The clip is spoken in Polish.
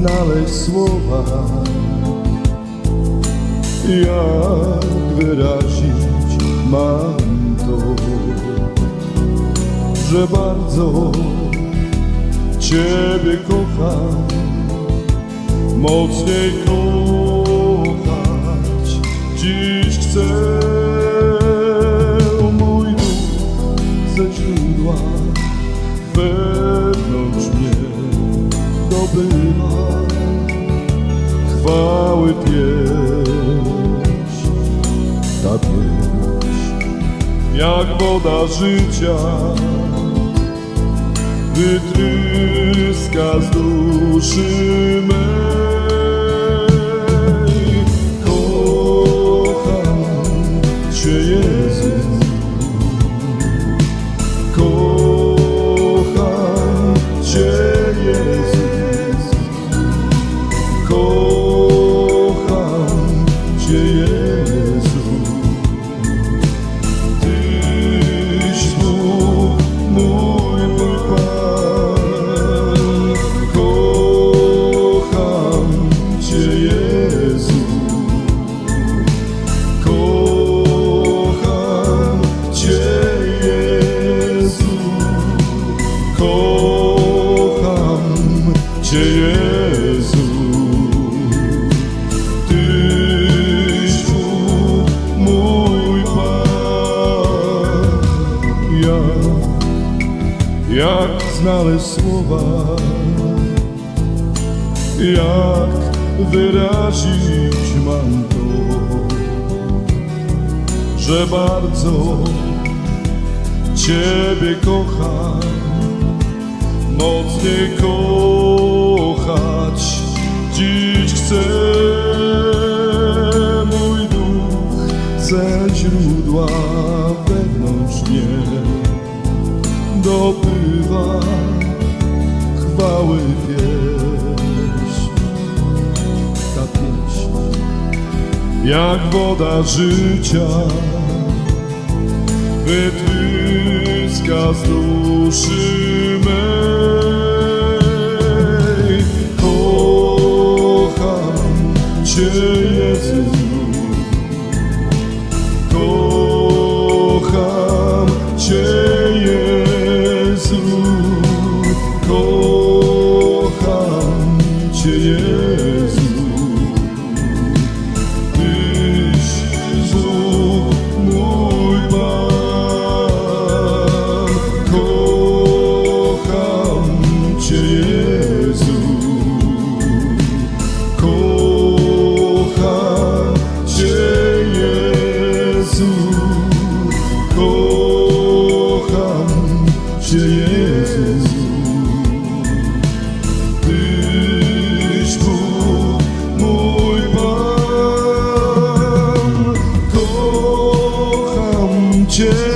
znaleźć słowa, jak wyrazić mam to, że bardzo Ciebie kocham, mocniej kochać dziś chcę. Dobywa chwały pieśń. Ta pieśń jak woda życia wytryska z duszy Kocham jak znaleźć słowa, jak wyrazić mam to, że bardzo Ciebie kocham, mocniej kochać dziś chcę. Mój duch ze źródła dobywa chwały pieśń. Ta pieśń jak woda życia wytryska z duszy future